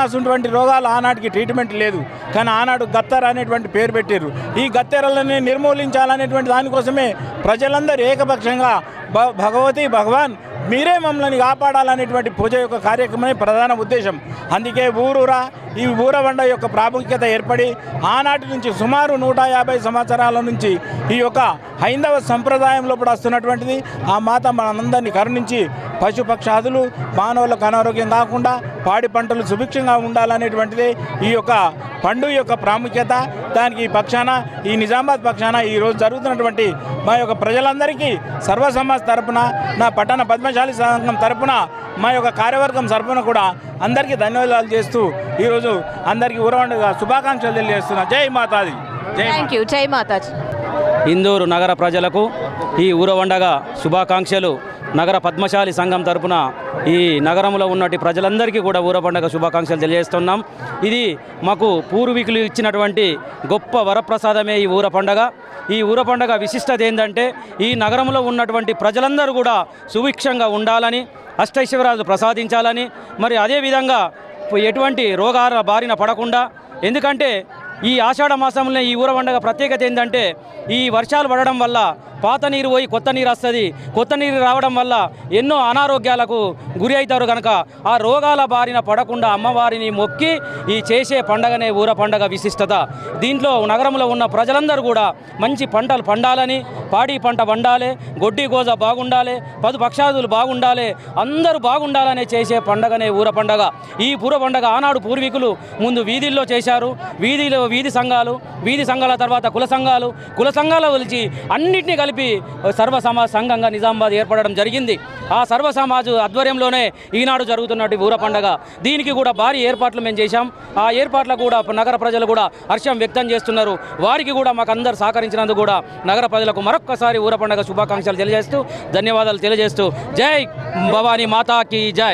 అటువంటి రోగాలు ఆనాటికి ట్రీట్మెంట్ లేదు. కానీ ఆనాడు గత్తర్ అనేటువంటి పేరు పెట్టారు ఈ గత్తెరలని నిర్మూలించాలనేటువంటి దానికోసమే ప్రజలందరూ ఏకపక్షంగా భ- భగవతి భగవాన్ మీరే మమ్మల్ని కాపాడాలనేటువంటి పూజ యొక్క కార్యక్రమమే ప్రధాన ఉద్దేశం. అందుకే ఊరూరా ఈ ఊరవండ యొక్క ప్రాముఖ్యత ఏర్పడి ఆనాటి నుంచి సుమారు నూట యాభై సంవత్సరాల నుంచి ఈ యొక్క హైందవ సంప్రదాయంలో కూడా వస్తున్నటువంటిది. ఆ మాత మనందరినీ కరుణించి పశుపక్షాదులు మానవులకు అనారోగ్యం కాకుండా పాడి పంటలు సుభిక్షంగా ఉండాలనేటువంటిది ఈ యొక్క పండుగ యొక్క ప్రాముఖ్యత. దానికి ఈ పక్షాన ఈ నిజామాబాద్ పక్షాన ఈ రోజు జరుగుతున్నటువంటి మా యొక్క ప్రజలందరికీ సర్వ సమాజ్ తరపున నా పట్టణ పద్మశాలి సంఘం తరపున మా యొక్క కార్యవర్గం తరపున కూడా అందరికీ ధన్యవాదాలు చేస్తూ ఈరోజు అందరికీ ఊరవండగా శుభాకాంక్షలు తెలియజేస్తున్నా. జై మాతాది జై. థ్యాంక్ యూ జై మాతాజీ. ఇందూరు నగర ప్రజలకు ఈ ఊరవండగా శుభాకాంక్షలు. నగర పద్మశాలి సంఘం తరపున ఈ నగరంలో ఉన్నటి ప్రజలందరికీ కూడా ఊర పండగ శుభాకాంక్షలు తెలియజేస్తున్నాం. ఇది మాకు పూర్వీకులు ఇచ్చినటువంటి గొప్ప వరప్రసాదమే ఈ ఊర పండగ ఈ ఊర పండగ విశిష్టత ఏంటంటే ఈ నగరంలో ఉన్నటువంటి ప్రజలందరూ కూడా సుభిక్షంగా ఉండాలని అష్టైశ్వరాలు ప్రసాదించాలని మరి అదేవిధంగా ఎటువంటి రోగాల బారిన పడకుండా ఎందుకంటే ఈ ఆషాఢ మాసంలో ఈ ఊర పండగ ప్రత్యేకత ఏంటంటే ఈ వర్షాలు పడడం వల్ల పాత నీరు పోయి కొత్త నీరు వస్తుంది. కొత్త నీరు రావడం వల్ల ఎన్నో అనారోగ్యాలకు గురి అవుతారు కనుక ఆ రోగాల బారిన పడకుండా అమ్మవారిని మొక్కి ఈ చేసే పండగనే ఊర పండగ విశిష్టత. దీంట్లో నగరంలో ఉన్న ప్రజలందరూ కూడా మంచి పంటలు పండాలని పాడి పంట వండాలి గొడ్డి గోజ బాగుండాలి పదు పక్షాదులు బాగుండాలి అందరూ బాగుండాలనే చేసే పండగనే ఊర పండగ. ఈ పూర పండగ ఆనాడు పూర్వీకులు ముందు వీధుల్లో చేశారు. వీధిలో వీధి సంఘాలు వీధి సంఘాల తర్వాత కుల సంఘాలు కుల సంఘాల వలిచి అన్నింటినీ కలిపి సర్వ సమాజ సంఘంగా నిజామాబాద్ ఏర్పడడం జరిగింది. ఆ సర్వ సమాజ్ ఆధ్వర్యంలోనే ఈనాడు జరుగుతున్నట్టు ఊర పండగ. దీనికి కూడా భారీ ఏర్పాట్లు మేము చేశాం. ఆ ఏర్పాట్లకు కూడా నగర ప్రజలు కూడా హర్షం వ్యక్తం చేస్తున్నారు. వారికి కూడా మాకు అందరు సహకరించినందుకు కూడా నగర ప్రజలకు మరొక్కసారి ఊర పండగ శుభాకాంక్షలు తెలియజేస్తూ ధన్యవాదాలు తెలియజేస్తూ జై భవానీ మాతాకి జై.